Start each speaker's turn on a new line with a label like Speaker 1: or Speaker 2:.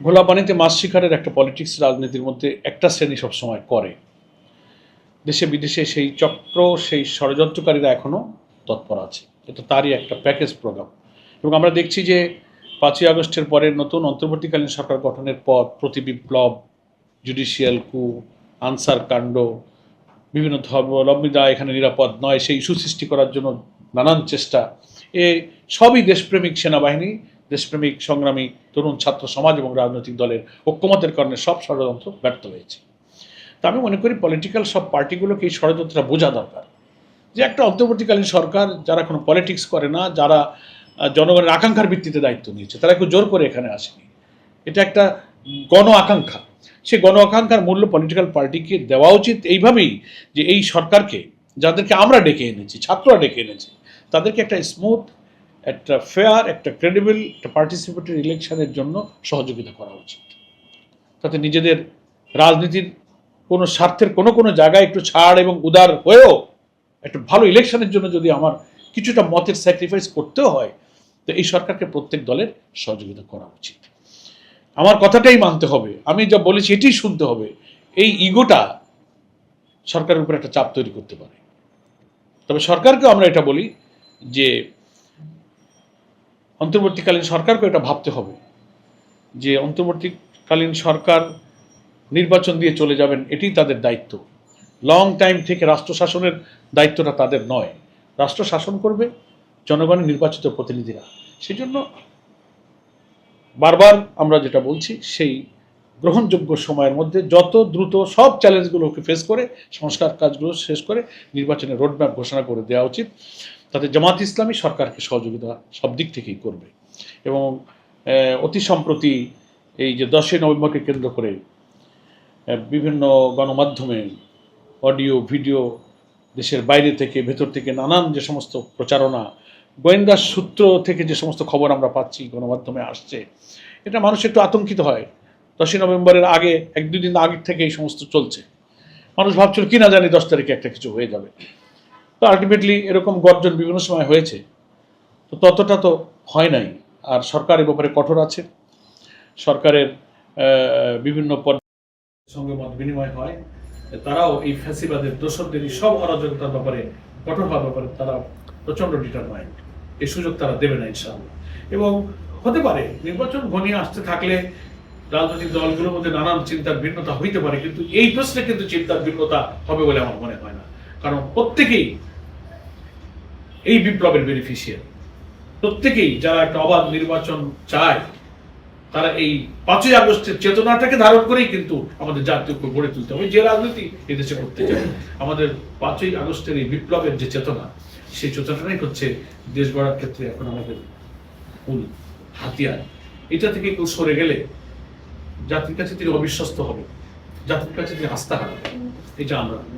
Speaker 1: ঘোলা পানিতে মাছ শিকারের একটা পলিটিক্স রাজনীতির মধ্যে একটা শ্রেণি সবসময় করে। দেশে বিদেশে সেই চক্র, সেই ষড়যন্ত্রকারীরা এখনও তৎপর আছে। এটা তারই একটা প্যাকেজ প্রোগ্রাম এবং আমরা দেখছি যে পাঁচই আগস্টের পরে নতুন অন্তর্বর্তীকালীন সরকার গঠনের পর প্রতি বিপ্লব জুডিশিয়াল কু আনসার কাণ্ড, বিভিন্ন ধর্মাবলম্বীরা এখানে নিরাপদ নয়, সেই ইস্যু সৃষ্টি করার জন্য নানান চেষ্টা। এ সবই দেশপ্রেমিক সেনাবাহিনী দেশপ্রেমিক, সংগ্রামী, তরুণ ছাত্র সমাজ এবং রাজনৈতিক দলের ঐক্যমতের কারণে সব ষড়যন্ত্র ব্যর্থ হয়েছে। তা আমি মনে করি পলিটিক্যাল সব পার্টিগুলোকে এই ষড়যন্ত্রটা বোঝা দরকার। যে একটা অন্তর্বর্তীকালীন সরকার যারা কোনো পলিটিক্স করে না, যারা জনগণের আকাঙ্ক্ষার ভিত্তিতে দায়িত্ব নিয়েছে, তারা কেউ জোর করে এখানে আসেনি। এটা একটা গণ আকাঙ্ক্ষা। সেই গণ আকাঙ্ক্ষার মূল্য পলিটিক্যাল পার্টিকে দেওয়া উচিত এইভাবেই যে এই সরকারকে, যাদেরকে আমরা ডেকে এনেছি, ছাত্ররা ডেকে এনেছি, তাদেরকে একটা স্মুথ একটা ফেয়ার একটা ক্রেডিবল একটা পার্টিসিপেটরি ইলেকশনের জন্য সহযোগিতা করা উচিত। তাতে নিজেদের রাজনীতির কোনো স্বার্থের কোনো কোনো জায়গায় একটু ছাড় এবং উদার হয়েও একটা ভালো ইলেকশনের জন্য যদি আমার কিছুটা মতের স্যাক্রিফাইস করতেও হয়, তো এই সরকারকে প্রত্যেক দলের সহযোগিতা করা উচিত। আমার কথাটাই মানতে হবে। আমি যা বলেছি এটাই শুনতে হবে। এই ইগোটা সরকারের উপর একটা চাপ তৈরি করতে পারে। তবে সরকারকে আমরা এটা বলি যে অন্তর্বর্তীকালীন সরকারকে এটা ভাবতে হবে যে অন্তর্বর্তীকালীন সরকার নির্বাচন দিয়ে চলে যাবেন এটি তাদের দায়িত্ব। লং টাইম থেকে রাষ্ট্র শাসনের দায়িত্বটা তাদের নয়। রাষ্ট্র শাসন করবে জনগণের নির্বাচিত প্রতিনিধিরা। সেজন্য বারবার আমরা যেটা বলছি, সেই গ্রহণযোগ্য সময়ের মধ্যে যত দ্রুত সব চ্যালেঞ্জগুলোকে ফেস করে, সংস্কার কাজগুলো শেষ করে নির্বাচনের রোডম্যাপ ঘোষণা করে দেওয়া উচিত। তাতে জামাত ইসলামী সরকারকে সহযোগিতা সব দিক থেকেই করবে। এবং অতি সম্প্রতি এই যে দশই নভেম্বরকে কেন্দ্র করে বিভিন্ন গণমাধ্যমে অডিও, ভিডিও দেশের বাইরে থেকে, ভেতর থেকে নানান যে সমস্ত প্রচারণা, গোয়েন্দা সূত্র থেকে যে সমস্ত খবর আমরা পাচ্ছি, গণমাধ্যমে আসছে, এটা মানুষ একটু আতঙ্কিত হয়। দশই নভেম্বরের আগে, এক দুই দিন আগে থেকে এই সমস্ত চলছে। মানুষ ভাবছিল, কি না জানি দশ তারিখে একটা কিছু হয়ে যাবে। তো আলটিমেটলি এরকম গর্জন বিভিন্ন সময় হয়েছে। তো ততটা তো হয় নাই। আর সরকার এ ব্যাপারে কঠোর আছে। সরকারের বিভিন্ন পর্যায়ের সঙ্গে মত বিনিময় হয়। তারাও এই ফ্যাসিবাদের দোষরদের সব অরাজকতার ব্যাপারে কঠোর হওয়ার ব্যাপারে তারা প্রচণ্ড ডিটারমাইন্ড এই সুযোগ তারা দেবে না, ইনশাআল্লাহ। এবং হতে পারে, নির্বাচন ঘনিয়ে আসতে থাকলে রাজনৈতিক দলগুলোর মধ্যে নানান চিন্তার ভিন্নতা হইতে পারে, কিন্তু এই প্রশ্নে কিন্তু চিন্তার ভিন্নতা হবে বলে আমার মনে হয় না। কারণ প্রত্যেকেই এই বিপ্লবের বেনিফিশিয়ারি প্রত্যেকেই যারা একটা অবাধ নির্বাচন চায়, তারা এই পাঁচই আগস্টের চেতনাটাকে ধারণ করেই কিন্তু আমাদের জাতীয় ঐক্য গড়ে তুলতে হবে। যে রাজনীতি এদেশে করতে চাই আমাদের পাঁচই আগস্টের এই বিপ্লবের যে চেতনা, সেই চেতনাটাই হচ্ছে দেশ গড়ার ক্ষেত্রে এখন আমাদের মূল হাতিয়ার। এটা থেকে কেউ সরে গেলে জাতির কাছে তিনি অবিশ্বস্ত হবে জাতির কাছে তিনি আস্থা হারাবে এটা আমরা